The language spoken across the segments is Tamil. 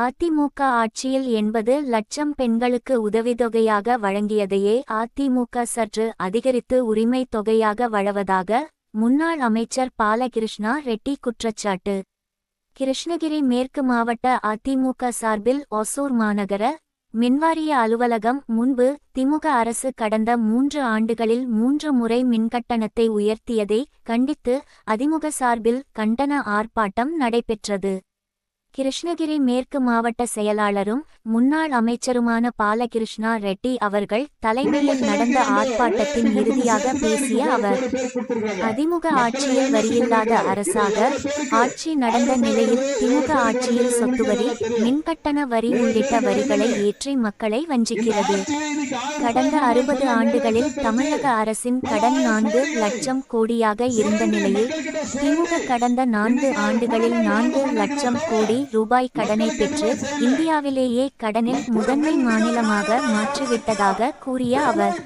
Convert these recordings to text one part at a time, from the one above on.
அதிமுக ஆட்சியில் எண்பது லட்சம் பெண்களுக்கு உதவித்தொகையாக வழங்கியதையே அதிமுக சற்று அதிகரித்து உரிமைத் தொகையாக வழவதாக முன்னாள் அமைச்சர் பாலகிருஷ்ணா ரெட்டி குற்றச்சாட்டு. கிருஷ்ணகிரி மேற்கு மாவட்ட அதிமுக சார்பில் ஒசூர் மாநகர மின்வாரிய அலுவலகம் முன்பு திமுக அரசு கடந்த மூன்று ஆண்டுகளில் மூன்று முறை மின்கட்டணத்தை உயர்த்தியதை கண்டித்து அதிமுக சார்பில் கண்டன ஆர்ப்பாட்டம் நடைபெற்றது. கிருஷ்ணகிரி மேற்கு மாவட்ட செயலாளரும் முன்னாள் அமைச்சருமான பாலகிருஷ்ணா ரெட்டி அவர்கள் தலைமையில் நடந்த ஆர்ப்பாட்டத்தின் இறுதியாக பேசிய அவர் அதிமுக ஆட்சியில் வரியில்லாத அரசாக ஆட்சி நடந்த நிலையில் திமுக ஆட்சியில் சொத்து வரி மின்கட்டண வரி உள்ளிட்ட வரிகளை ஏற்றி மக்களை வஞ்சிக்கிறது. கடந்த அறுபது ஆண்டுகளில் தமிழக அரசின் கடன் நான்கு லட்சம் கோடியாக இருந்த நிலையில் திமுக கடந்த நான்கு ஆண்டுகளில் நான்கு லட்சம் கோடி ரூபாய் கடனை பெற்று இந்தியாவிலேயே கடனில் முதன்மை மாநிலமாக மாற்றிவிட்டதாக கூறிய அவர்.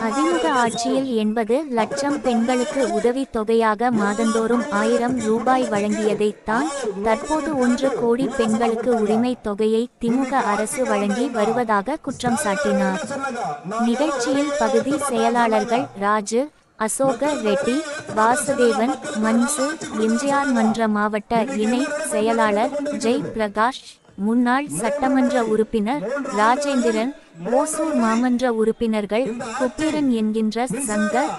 அதிமுக ஆட்சியில் எண்பது லட்சம் பெண்களுக்கு உதவித் தொகையாக மாதந்தோறும் ஆயிரம் ரூபாய் வழங்கியதைத்தான் தற்போது ஒன்று கோடி பெண்களுக்கு உரிமைத் தொகையை திமுக அரசு வழங்கி வருவதாக குற்றம் சாட்டினார். நிகழ்ச்சியில் பகுதி செயலாளர்கள் ராஜு அசோக ரெட்டி வாசுதேவன் மன்சு எம்ஜிஆர் மன்ற மாவட்ட இணை செயலாளர் ஜெய் பிரகாஷ் முன்னாள் சட்டமன்ற உறுப்பினர் ராஜேந்திரன் ஓசூர் மாமன்ற உறுப்பினர்கள் குப்பீரன் என்கின்ற சங்கர்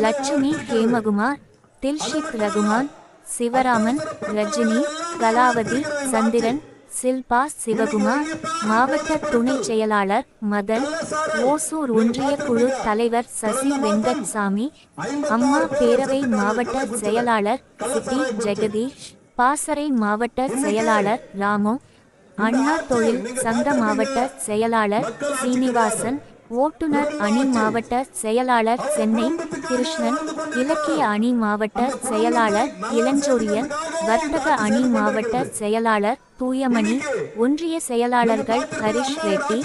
லட்சுமி ஹேமகுமார் தில்ஷித் ரகுமான் சிவராமன் ரஜினி கலாவதி சந்திரன் சில்பா சிவகுமார் மாவட்ட துணை செயலாளர் மதன் ஓசூர் ஒன்றிய குழு தலைவர் சசி வெங்கட்சாமி அம்மா பேரவை மாவட்ட செயலாளர் சிபி ஜெகதீஷ் பாசறை மாவட்ட செயலாளர் ராமு அண்ணா தொழில் சங்க மாவட்ட செயலாளர் சீனிவாசன் ஓட்டுநர் அணி மாவட்ட செயலாளர் சென்னை கிருஷ்ணன் இலக்கிய அணி மாவட்ட செயலாளர் இளஞ்சோரியன் வர்த்தக அணி மாவட்ட செயலாளர் தூயமணி ஒன்றிய செயலாளர்கள் ஹரிஷ் ரெட்டி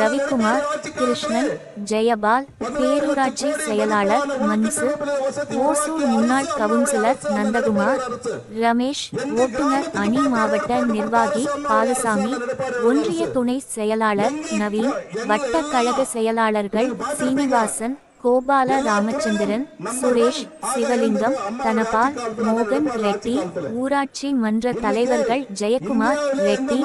ரவிக்குமார் கிருஷ்ணன் ஜெயபால் பேரூராட்சி செயலாளர் மன்சு ஓசூர் முன்னாள் கவுன்சிலர் நந்தகுமார் ரமேஷ் ஓட்டுநர் அணி மாவட்ட நிர்வாகி பாலசாமி ஒன்றிய துணை செயலாளர் நவீன் வட்ட கழக செயலாளர்கள் சீனிவாசன் கோபால ராமச்சந்திரன் சுரேஷ் சிவலிங்கம் தனபால் மோகன் ரெட்டி ஊராட்சி மன்ற தலைவர்கள் ஜெயக்குமார் ரெட்டி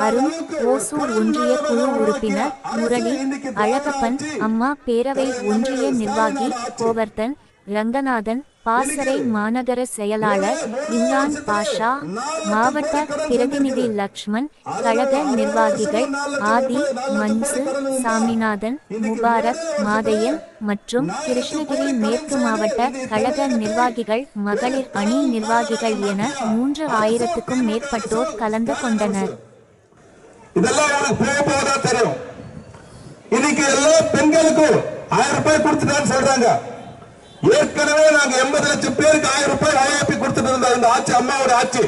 அருண் ஓசூர் ஒன்றிய குழு உறுப்பினர் முரளி அழகப்பன் அம்மா பேரவை ஒன்றிய நிர்வாகி கோவர்தன் ரங்கநாதன் பாசறை மாநகர செயலாளர் இம்ரான் பாஷா மாவட்ட பிரதிநிதி லக்ஷ்மண் கழக நிர்வாகிகள் ஆதி மன்சு சாமிநாதன் முபாரக் மாதையன் மற்றும் கிருஷ்ணகிரி மேற்கு மாவட்ட கழக நிர்வாகிகள் மகளிர் அணி நிர்வாகிகள் என மூன்று ஆயிரத்துக்கும் மேற்பட்டோர் கலந்து கொண்டனர். இதெல்லாம் எனக்கு போக போகதான் தெரியும். இன்னைக்கு எல்லா பெண்களுக்கும் ஆயிரம் ரூபாய் கொடுத்துட்டான்னு சொல்றாங்க. ஏற்கனவே நாங்க எண்பது லட்சம் பேருக்கு ஆயிரம் ரூபாய் ஐஆப்பி கொடுத்துட்டு இருந்தோம். இந்த ஆட்சி அம்மாவோட ஆட்சி.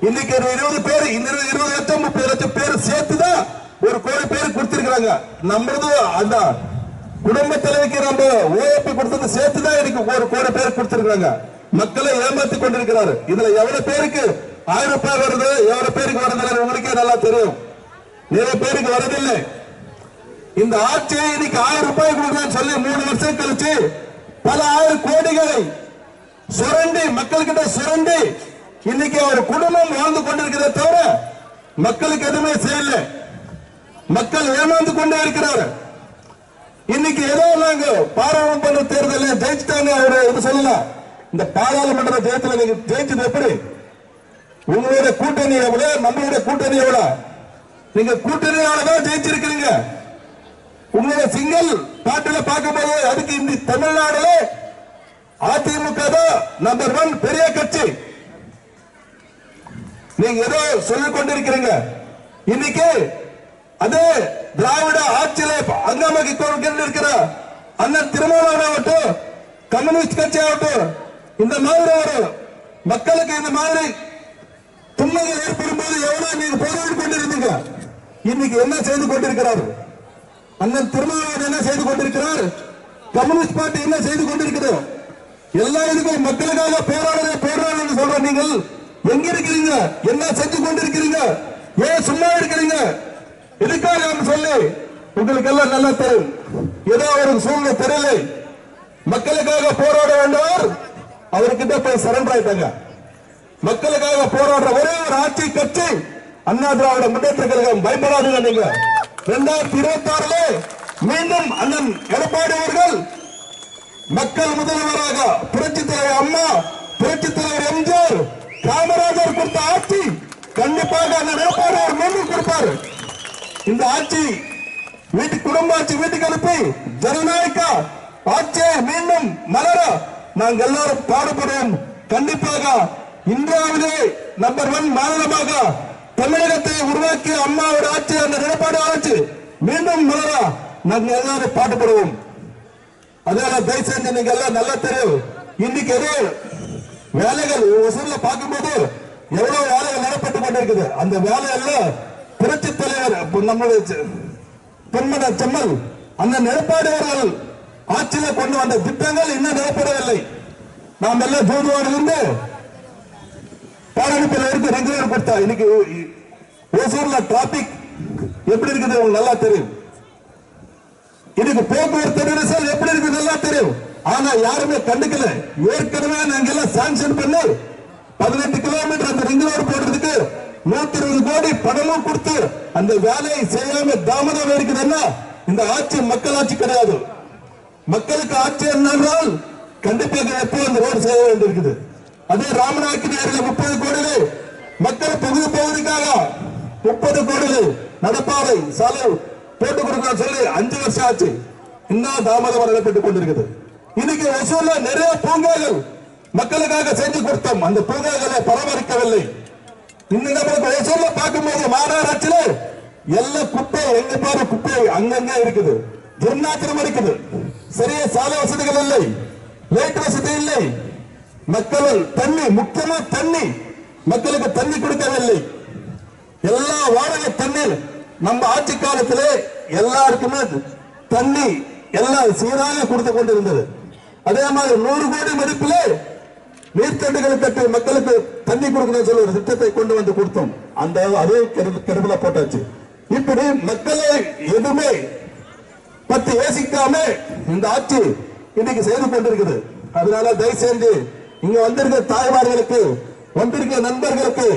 இன்னைக்கு ஒரு இருபது பேர் இந்த இருபது இருபது லட்சம் முப்பது லட்சம் பேர் சேர்த்துதான் ஒரு கோடி பேர் கொடுத்திருக்கிறாங்க. நம்மளது அந்த குடும்ப தலைவிக்கு நம்ம ஓஏபி கொடுத்தது சேர்த்துதான் இன்னைக்கு ஒரு கோடி பேர் கொடுத்திருக்கிறாங்க. மக்களை ஏமாத்தி கொண்டிருக்கிறாரு. இதுல எவ்வளவு பேருக்கு ஆயிரம் ரூபாய் வருது எவ்வளவு பேருக்கு வருது உங்களுக்கே நல்லா தெரியும். நிறைய பேருக்கு வரதில்லை. இந்த ஆட்சியை இன்னைக்கு ஆயிரம் ரூபாய் கொடுக்குறேன்னு சொல்லி மூணு வருஷம் கழிச்சு பல ஆறு கோடிகளை சுரண்டி மக்கள்கிட்ட சுரண்டி இன்னைக்கு ஒரு குடும்பம் வாழ்ந்து கொண்டிருக்கிறத தவிர மக்களுக்கு எதுவுமே செய்யல. மக்கள் ஏமாந்து கொண்டே இருக்கிறார். இன்னைக்கு ஏதோ நாங்க பாராளுமன்ற தேர்தலில் ஜெயிச்சுட்டாங்க அவரு இது சொல்லலாம் இந்த பாராளுமன்ற தேர்தலில் நீங்க ஜெயிச்சது எப்படி? உங்களுடைய கூட்டணி எவ்வளவு? நம்மளுடைய கூட்டணி எவ்வளவு? நீங்க கூட்டணியால தான் ஜெயிச்சிருக்கிறீங்க. உங்களுடைய சிங்கிள் பாட்டுல பார்க்கும்போது அதுக்கு இந்த தமிழ்நாடுல அதிமுக தான் நம்பர் ஒன் பெரிய கட்சி. நீங்க ஏதோ சொல்லிக் கொண்டிருக்கிறீங்க. இன்னைக்கு அதே திராவிட ஆட்சியில அங்கமகி இருக்கிற அண்ணன் திருமணம் ஆகட்டும் கம்யூனிஸ்ட் கட்சி ஆகட்டும் இந்த மாதிரி ஒரு மக்களுக்கு இந்த மாதிரி துன்பங்கள் ஏற்படும் போது எவ்வளவு நீங்க போராடி கொண்டிருந்தீங்க. இன்னைக்கு என்ன செய்து கொண்டிருக்கிறார்கள்? அண்ணன் திருமாவளவன் என்ன செய்து கொண்டிருக்கிறார்? கம்யூனிஸ்ட் பார்ட்டி என்ன செய்து கொண்டிருக்கிறது எல்லா இதுக்கும் மக்களுக்காக போராடுற என்று சொல்ற நீங்கள் எங்க இருக்கிறீங்க? என்ன செஞ்சு கொண்டிருக்கிறீங்க? ஏன் சும்மா இருக்கிறீங்க? எதுக்காக என்று சொல்லி உங்களுக்கு எல்லாம் நல்லா தெரியும். ஏதோ ஒரு சூழ்நிலை தெரியல. மக்களுக்காக போராட வேண்டவர் அவர்கிட்ட போய் சரண்டர் ஆயிட்டாங்க. மக்களுக்காக போராடுற ஒரே ஒரு ஆட்சி கட்சி அண்ணா திராவிட முன்னேற்ற கழகம் பயப்படாதீங்க நீங்க. இரண்டாயிரத்தி இருபத்தி ஆறுல மீண்டும் அண்ணன் எடப்பாடி அவர்கள் மக்கள் முதல்வராக புரட்சி தலைவர் அம்மா புரட்சி தலைவர் எம்ஜிஆர் காமராஜர் கொடுத்த ஆட்சி கண்டிப்பாக அண்ணன் எடப்பாடி அவர் மீண்டும் கொடுப்பார். இந்த ஆட்சி வீட்டு குடும்ப ஆட்சி வீட்டுக்கு அனுப்பி ஜனநாயக ஆட்சியை மீண்டும் மலர நாங்கள் எல்லாரும் பாடுபடுவோம். கண்டிப்பாக இந்தியாவிலே நம்பர் ஒன் மாநிலமாக தமிழகத்தை உருவாக்கிய அம்மாவோட ஆட்சி அந்த நிலப்பாடு ஆட்சி மீண்டும் மலரா நாங்கள் எல்லாரும் பாட்டுப்படுவோம் அதனால தயவு செஞ்சு நீங்க எல்லாம் நல்லா தெரியும் இன்னைக்கு எது வேலைகள் ஒசூர்ல பார்க்கும்போது எவ்வளவு வேலைகள் நடப்பட்டு கொண்டிருக்குது. அந்த வேலையெல்லாம் புரட்சி தலைவர் நம்முடைய பெண்மண செம்மல் அந்த நிலப்பாடு அவர்கள் ஆட்சியில கொண்டு வந்த திட்டங்கள் இன்னும் நிலப்படவில்லை. நாம் எல்லாம் ஜோதிவாடிலிருந்து பாடப்பில் இருக்கு ரெகுலர் கொடுத்தா இன்னைக்கு ஓசூர்ல டிராபிக் எப்படி இருக்குது உங்களுக்கு நல்லா தெரியும். இதுக்கு போக்குவரத்து நெரிசல் எப்படி இருக்குது நல்லா தெரியும். ஆனா யாருமே கண்டுக்கல. ஏற்கனவே நாங்க எல்லாம் சாங்ஷன் பண்ணி பதினெட்டு கிலோமீட்டர் அந்த ரிங் ரோடு போடுறதுக்கு நூத்தி இருபது கோடி பணமும் கொடுத்து அந்த வேலையை செய்யாம தாமதம் இருக்குதுன்னா இந்த ஆட்சி மக்கள் ஆட்சி கிடையாது. மக்களுக்கு ஆட்சி என்னென்றால் கண்டிப்பாக எப்போ அந்த ரோடு செய்ய வேண்டியிருக்குது. அதே ராமநாயக்கு நேரில் முப்பது கோடிகள். மக்கள் பகுதி போவதற்காக முப்பது கோடிகள் நடப்பாதை சாலை போட்டு கொடுக்க சொல்லி அஞ்சு வருஷம் ஆச்சு. இன்னும் தாமதம் நடைபெற்றுக் கொண்டிருக்குது. இன்னைக்கு ஒசூர்ல நிறைய பூங்காகள் மக்களுக்காக செஞ்சு கொடுத்தோம். அந்த பூங்காக்களை பராமரிக்கவில்லை. இன்னும் நம்மளுக்கு ஒசூர்ல பார்க்கும்போது மாநகராட்சியில எல்லா குப்பை எங்க பாரு குப்பை அங்கங்க இருக்குது. துர்நாற்றம் இருக்குது சரியா சாலை வசதிகள் இல்லை. லைட் வசதி இல்லை. மக்கள் தண்ணி முக்கியமா தண்ணி. மக்களுக்கு தண்ணி கொடுக்கவில்லை. எல்லா வாடகை தண்ணீர் நம்ம ஆட்சி காலத்திலே எல்லாருக்குமே தண்ணி எல்லாம் சீராக கொடுத்து கொண்டிருந்தது. அதே மாதிரி நூறு கோடி மதிப்பிலே நீர்த்தண்டுகளை கட்டி மக்களுக்கு தண்ணி கொடுக்கணும் சொல்லி ஒரு திட்டத்தை கொண்டு வந்து கொடுத்தோம். அந்த அதே கெடுபல போட்டாச்சு. இப்படி மக்களை எதுவுமே பத்து யோசிக்காம இந்த ஆட்சி இன்னைக்கு செய்து கொண்டிருக்குது. அதனால தயவு செஞ்சு இங்க வந்திருக்கிற தாய்மார்களுக்கு வந்திருக்கிற நண்பர்களுக்கு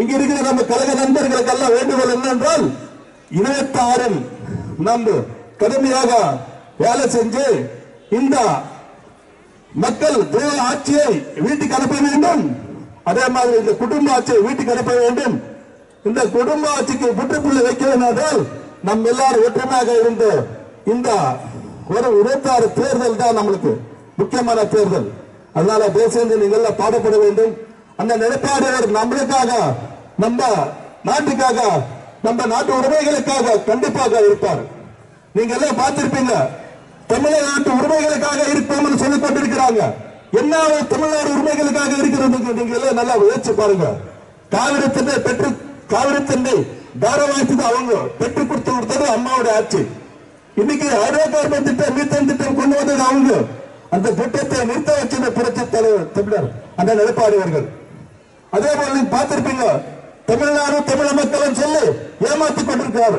இங்க இருக்கிற நம்ம கழக நண்பர்களுக்கு எல்லாம் வேண்டுகோள் என்னென்றால் இருபத்தி ஆறில் நம்ம கடுமையாக வேலை செஞ்சு இந்த மக்கள் தேவ ஆட்சியை வீட்டுக்கு அனுப்ப வேண்டும். அதே மாதிரி இந்த குடும்ப ஆட்சியை வீட்டுக்கு அனுப்ப வேண்டும். இந்த குடும்ப ஆட்சிக்கு புற்றுப்புள்ளி வைக்க வேண்டால் நம் எல்லாரும் ஒற்றுமையாக இருந்து இந்த ஒரு இருபத்தாறு தேர்தல் தான் நம்மளுக்கு முக்கியமான தேர்தல். அதனால தேசிய நீங்க எல்லாம் பாடப்பட வேண்டும். அந்த நிலைப்பாடு நம்மளுக்காக நம்ம நாட்டுக்காக நம்ம நாட்டு உரிமைகளுக்காக கண்டிப்பாக இருப்பார். நீங்க எல்லாம் பார்த்திருப்பீங்க தமிழ்நாட்டு உரிமைகளுக்காக இருப்போம்னு சொல்லிக் கொண்டிருக்கிறாங்க. என்ன தமிழ்நாடு உரிமைகளுக்காக இருக்கிறது நீங்க எல்லாம் நல்லா உயர்ச்சி பாருங்க. காவிரி தண்ணை பெற்று காவிரி தண்ணை தாராவாய்த்தது அவங்க பெற்று கொடுத்து கொடுத்தது அம்மாவோட ஆட்சி. இன்னைக்கு ஹைட்ரோகார்பன் திட்டம் மீத்தன் திட்டம் கொண்டு வந்தது அவங்க. அந்த திட்டத்தை நிறுத்த வச்சிருந்த புரட்சி தலைவர் தமிழர் அந்த நிலைப்பாடு அவர்கள் அதே போல நீங்க பார்த்திருப்பீங்க தமிழ்நாடு தமிழ் மக்கள் சொல்லி ஏமாத்தி கொண்டிருக்கிறார்.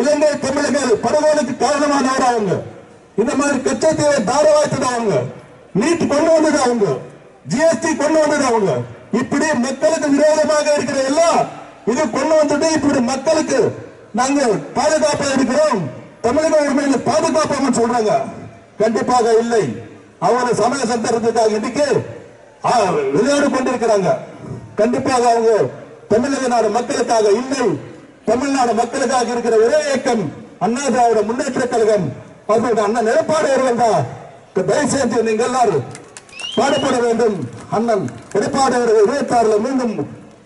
இலங்கை தமிழர்கள் படுகொலைக்கு காரணமானவர் அவங்க. இந்த மாதிரி கச்சத்தீவை தாரவாய்த்தது அவங்க. நீட் கொண்டு வந்தது அவங்க. ஜிஎஸ்டி கொண்டு வந்தது அவங்க. இப்படி மக்களுக்கு விரோதமாக இருக்கிற எல்லாம் இது கொண்டு வந்துட்டு இப்படி மக்களுக்கு நாங்க பாதுகாப்பா இருக்கிறோம். தமிழக உரிமையில பாதுகாப்பாம சொல்றாங்க. கண்டிப்பாக இல்லை. அவங்க சமய சந்தர்ப்பத்துக்காக இன்றைக்கு விளையாடு கொண்டிருக்கிறாங்க. கண்டிப்பாக அவங்க தமிழக நாடு மக்களுக்காக இல்லை தமிழ்நாடு மக்களுக்காக இருக்கிற ஒரே இயக்கம் அண்ணா திராவிட முன்னேற்ற கழகம். அவர்களுடைய அண்ணன் நிலைப்பாடு தான். தயவு செஞ்சு நீங்கள் எல்லாரும் பாடுபட வேண்டும். அண்ணன் எடப்பாடி அவர்கள் இருபத்தி ஆறுல மீண்டும்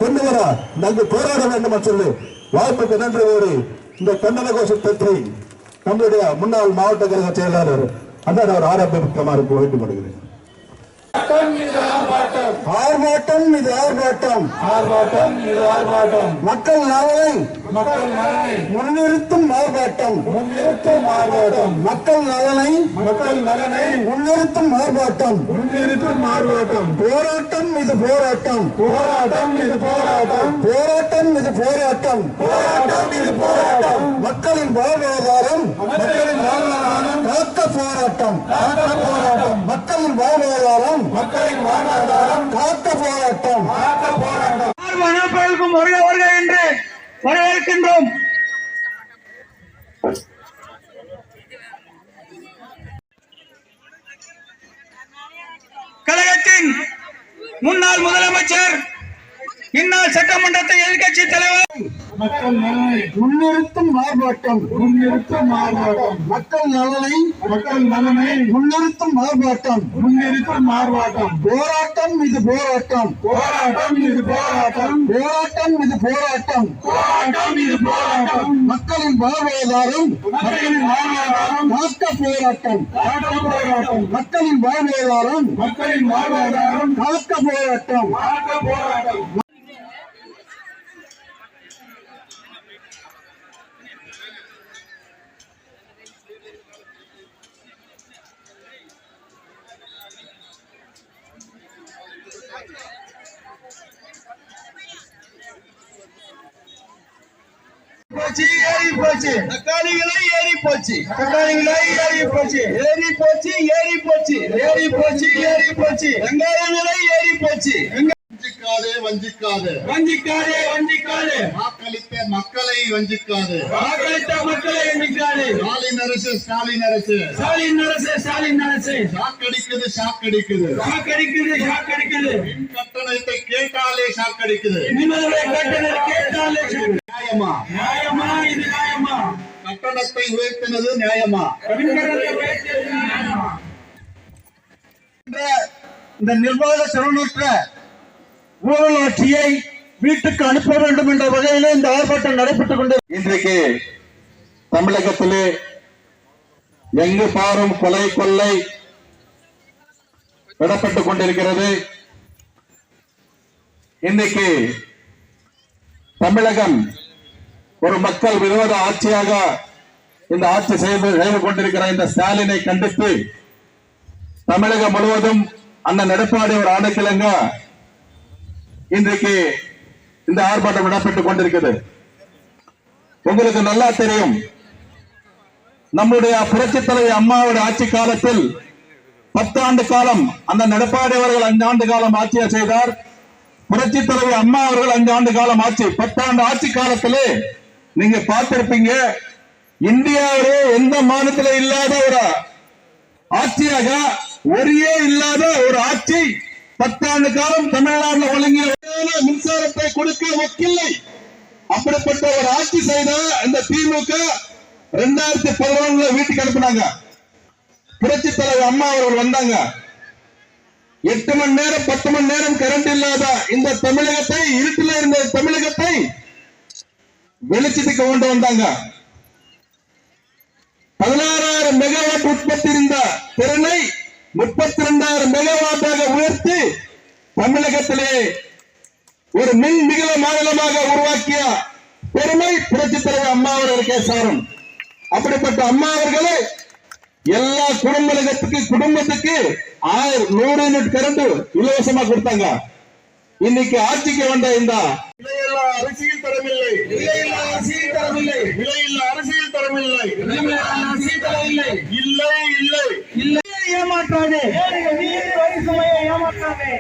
கொண்டு வர நாங்கள் போராட வேண்டும் என்று சொல்லி வாய்ப்புக்கு நன்றி கூறி இந்த கண்டன கோஷத்தை நம்முடைய முன்னாள் மாவட்ட கழக செயலாளர் அண்ணன் அவர் ஆரம்பிக்குமாறு வேண்டுபடுகிறேன் ஆர்ப்பாட்டம் இது ஆர்ப்பாட்டம். ஆர்ப்பாட்டம் இது ஆர்ப்பாட்டம். மக்கள் நலனை மக்கள் நலனை முன்னிறுத்தும் ஆர்ப்பாட்டம். முன்னிறுத்தும் ஆர்ப்பாட்டம். மக்கள் நலனை மக்கள் நலனை முன்னிறுத்தும் ஆர்ப்பாட்டம். முன்னிறுத்தும் ஆர்ப்பாட்டம். போராட்டம் இது போராட்டம். போராட்டம் இது போராட்டம். போராட்டம் இது போராட்டம். போராட்டம் இது போராட்டம். மக்களின் வாழ்வாதாரம் மக்களின் வாழ்வாதாரம். காக்க போராட்டம். காக்க போராட்டம். மக்களின் வாழ்வாதாரம் போராட்டம். மக்களின் வாழ்வாதாரம் காத்த போராட்டம். காத்த போராட்டம். அனைவருக்கும் வருக வருக என்று வரவேற்கின்றோம். கழகத்தின் முன்னாள் முதலமைச்சர் இந்நாள் சட்டமன்றத்தை எதிர்கட்சி தலைவர் மக்கள் நலனை முன்னிறுத்தும் ஆர்ப்பாட்டம் முன்னிறுத்தும் ஆர்ப்பாட்டம் மக்கள் நலனை மக்கள் நலனை முன்னிறுத்தும் ஆர்ப்பாட்டம் முன்னிறுத்தும் ஆர்ப்பாட்டம் போராட்டம் இது போராட்டம். போராட்டம் இது போராட்டம். போராட்டம் இது போராட்டம். போராட்டம் இது போராட்டம். மக்களின் வாழ்வாதாரம். மக்களின் வாழ்வாதாரம். காக்க போராட்டம். காக்க போராட்டம். மக்களின் வாழ்வாதாரம். மக்களின் வாழ்வாதாரம். காக்க போராட்டம். காக்க போராட்டம். போச்சு ஏறி போச்சு. தக்காளி விலை ஏறி போச்சு. தக்காளி விலை ஏறி போச்சு. ஏறி போச்சு ஏறி போச்சு. ஏறி போச்சு ஏறி போச்சு. வெங்காய விலை ஏறி போச்சு. வஞ்சிக்காதே வஞ்சிக்காதே. வஞ்சிக்காதே வஞ்சிக்காதே. வாக்களித்த மக்களை வஞ்சிக்காதே. வாக்களித்த மக்களை எண்ணிக்காதே ஸ்டாலின் அரசு ஸ்டாலின் அரசு. ஸ்டாலின் அரசு ஸ்டாலின் அரசு. ஷாக்கடிக்குது ஷாக்கடிக்குது ஷாக்கடிக்குது ஷாக்கடிக்குது மின் கட்டணத்தை கேட்டாலே ஷாக்கடிக்குது நிம்மதியை கட்டணம் கேட்டாலே நியாயமா? நியாயமா? கட்டணத்தை உயர்த்தினது நியாயமா? இந்த நிர்வாக திறனற்ற ஊழல் வீட்டுக்கு அனுப்ப வேண்டும் என்ற வகையிலே இந்த ஆர்ப்பாட்டம் நடைபெற்றுக் கொண்டு இன்றைக்கு தமிழகத்திலே எங்கு பாரும் கொலை கொள்ளை விடப்பட்டுக் கொண்டிருக்கிறது. இன்னைக்கு தமிழகம் ஒரு மக்கள் விரோத ஆட்சியாக இந்த ஆட்சி செய்து செய்து கொண்டிருக்கிற இந்த ஸ்டாலினை கண்டித்து தமிழகம் முழுவதும் அண்ணன் எடப்பாடி ஒரு ஆணைக்கிழங்க இன்றைக்கு இந்த ஆர்ப்பாட்டம் இடம்பெற்றுக் கொண்டிருக்கிறது. உங்களுக்கு நல்லா தெரியும் நம்முடைய புரட்சி தலைவி அம்மாவுடைய ஆட்சி காலத்தில் பத்து ஆண்டு காலம் அந்த நடப்பாடி அவர்கள் அஞ்சு ஆண்டு காலம் ஆட்சியை செய்தார். புரட்சி தலைவி அம்மா அவர்கள் அஞ்சு ஆண்டு காலம் ஆட்சி. பத்தாண்டு ஆட்சி காலத்திலே நீங்க பார்த்திருப்பீங்க இந்தியாவிலே எந்த மாநிலத்தில இல்லாத ஒரு ஆட்சியாக ஒரே இல்லாத ஒரு ஆட்சி பத்தாண்டு காலம் தமிழ்நாட்டில் வழங்கிய மின்சாரத்தை கொடுக்க ஒக்கில்லை. அப்படிப்பட்ட ஒரு ஆட்சி செய்த இந்த திமுக ரெண்டாயிரத்தி பதினொன்னுல வீட்டுக்கு அனுப்புனாங்க. புரட்சி தலைவர் அம்மா அவர்கள் வந்தாங்க. எட்டு மணி நேரம் பத்து மணி நேரம் கரண்ட் இல்லாத இந்த தமிழகத்தை இருட்டில் இருந்த தமிழகத்தை வெளிச்சத்துக்கு கொண்டு வந்தாங்க. பதினாறாயிரம் மெகாவாட் உற்பத்தி இருந்த திறனை முப்பத்தி ரெண்டாயிரம் மெகாவாட்டாக உயர்த்தி தமிழகத்திலே ஒரு மின் மிகுந்த மாநிலமாக உருவாக்கிய பெருமை புரட்சி தலைவர் அம்மா அவர்களுக்கே சாரும் அப்படிப்பட்ட அம்மா அவர்களே எல்லா குடும்பத்துக்கு குடும்பத்துக்கு ஆயிரம் நூறு யூனிட் கரண்ட் இலவசமா கொடுத்தாங்க. இன்னைக்கு ஆட்சிக்கு வந்த இந்த அரிசி அரசியல் தரமில்லை. விலையில்லா அரசியல் தரவில்லை விலையில்லா அரசியல் தரமில்லை. விலையில்லா அரசியல் தரவில்லை இல்லை இல்லை. இல்லை. ஏமாற்றாதே. ஏமாற்றாதே.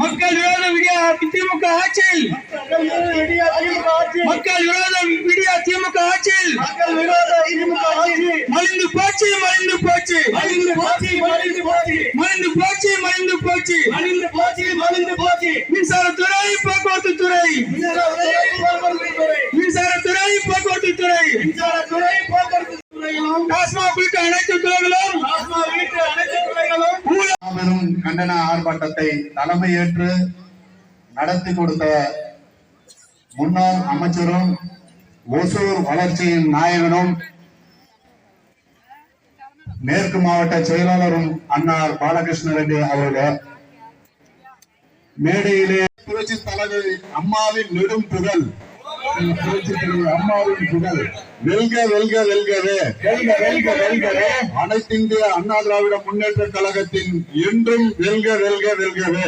மக்கள் விரோத விடியா திமுக ஆட்சியில். மக்கள் விரோத விடியா திமுக ஆட்சியில். மலிந்து போச்சு மலிந்து போச்சு. மலிந்து போச்சு மலிந்து போச்சு. மலிந்து போச்சு மலிந்து போச்சு. மலிந்து போச்சு மலிந்து போச்சு. மின்சாரத்துறை போக்குவரத்து துறை. மின்சாரத்துறை போக்குவரத்து துறை. மின்சாரத்துறை போக்குவரத்து துறைகளும் டாஸ்மாக் உள்ளிட்ட அனைத்து துறைகளும் உள்ளிட்ட அனைத்து துறைகளும் மாபெரும் கண்டன ஆர்ப்பாட்டத்தை தலைமையேற்று நடத்தி கொடுத்த முன்னாள் அமைச்சரும் ஒசூர் வளர்ச்சியின் நாயகனும் மேற்கு மாவட்ட செயலாளரும் அன்னார் பாலகிருஷ்ண ரெட்டி அவர்களே. மேடையிலே புரட்சி தலைவர் அம்மாவின் நெடும் புகழ். புரட்சி தலைவர் அம்மாவின் புகழ் வெல்க வெல்க வெல்கவே. வெல்க வெல்க வெல்கவே. அனைத்திந்திய அண்ணா திராவிட முன்னேற்ற கழகத்தின் என்றும் வெல்க வெல்க வெல்கவே.